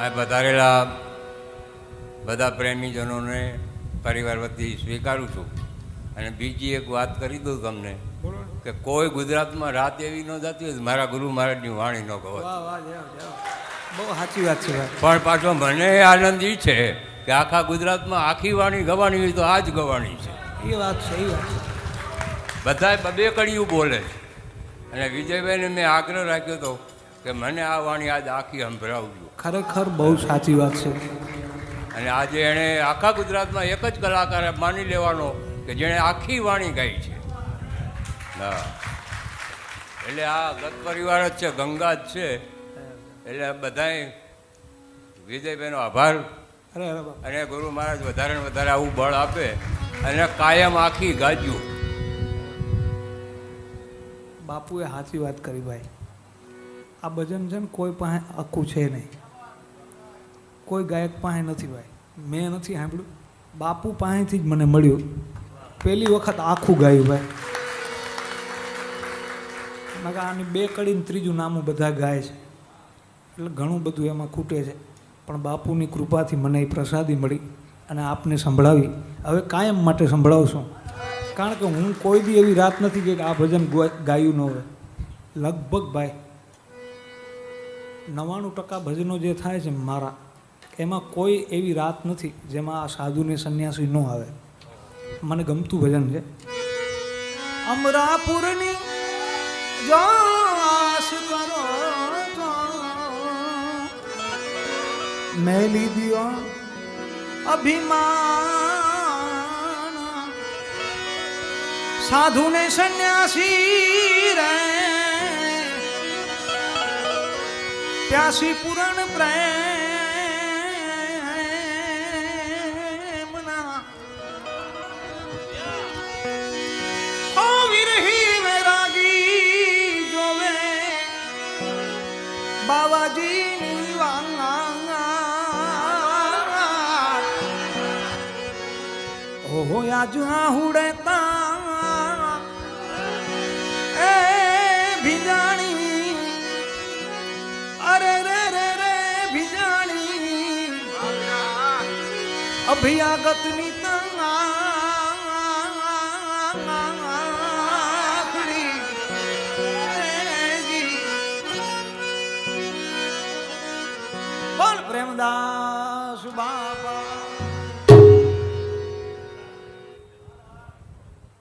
આ વધારેલા બધા પ્રેમીજનોને પરિવાર વતી સ્વીકારું છું. અને બીજી એક વાત કરી દઉં તમને કે કોઈ ગુજરાતમાં રાત એવી ન જતી હોય મારા ગુરુ મહારાજની વાણી ન ગવાય બહુ સાચી વાત છે પણ પાછો મને આનંદ એ છે કે આખા ગુજરાતમાં આખી વાણી ગવાની હોય તો આ જ ગવાની છે. એ વાત છે એ વાત છે. બધા બબે કડિયું બોલે છે. અને વિજયભાઈને મેં આગ્રહ રાખ્યો હતો કે મને આ વાણી આજ આખી સંભળાવજો. ખરેખર બહુ સાચી વાત છે. અને આજે એણે આખા ગુજરાતમાં એક જ કલાકાર માની લેવાનો કે જેણે આખી વાણી ગાઈ છે. હા. એટલે આ ગત પરિવાર જ છે ગંગા જ છે. એટલે બધાય વિજયભાઈનો આભાર. અને ગુરુ મહારાજ વધારે ને વધારે આવું બળ આપે અને કાયમ આખી ગાજ્યું. બાપુએ સાચી વાત કરી ભાઈ. આ ભજન છે ને કોઈ પાસે આખું છે નહીં. કોઈ ગાયક પાસે નથી ભાઈ. મેં નથી સાંભળ્યું. બાપુ પાસેથી જ મને મળ્યું. પહેલી વખત આખું ગાયું ભાઈ. મેં આની બે કડીને ત્રીજું નામું બધા ગાય છે. એટલે ઘણું બધું એમાં ખૂટે છે. પણ બાપુની કૃપાથી મને એ પ્રસાદી મળી અને આપને સંભળાવી. હવે કાયમ માટે સંભળાવશું. કારણ કે હું કોઈ બી એવી રાત નથી કે આ ભજન ગાયું ન હોય. લગભગ ભાઈ નવ્વાણું ટકા ભજનો જે થાય છે મારા, એમાં કોઈ એવી રાત નથી જેમાં આ સાધુને સંન્યાસી ન આવે. મને ગમતું ભજન છે. અમરાપુરની જો આસ કરો તો. મેલી દિયો અભિમાન. સાધુને સંન્યાસી રે. પ્યાસી પૂરણ પ્રેમના ઓ વિરહી વૈરાગી જોવે બાવાજીની વાંગા ઓહો યાજુના હુડતા અભિયાગતની પણ પ્રેમદાસ બાબા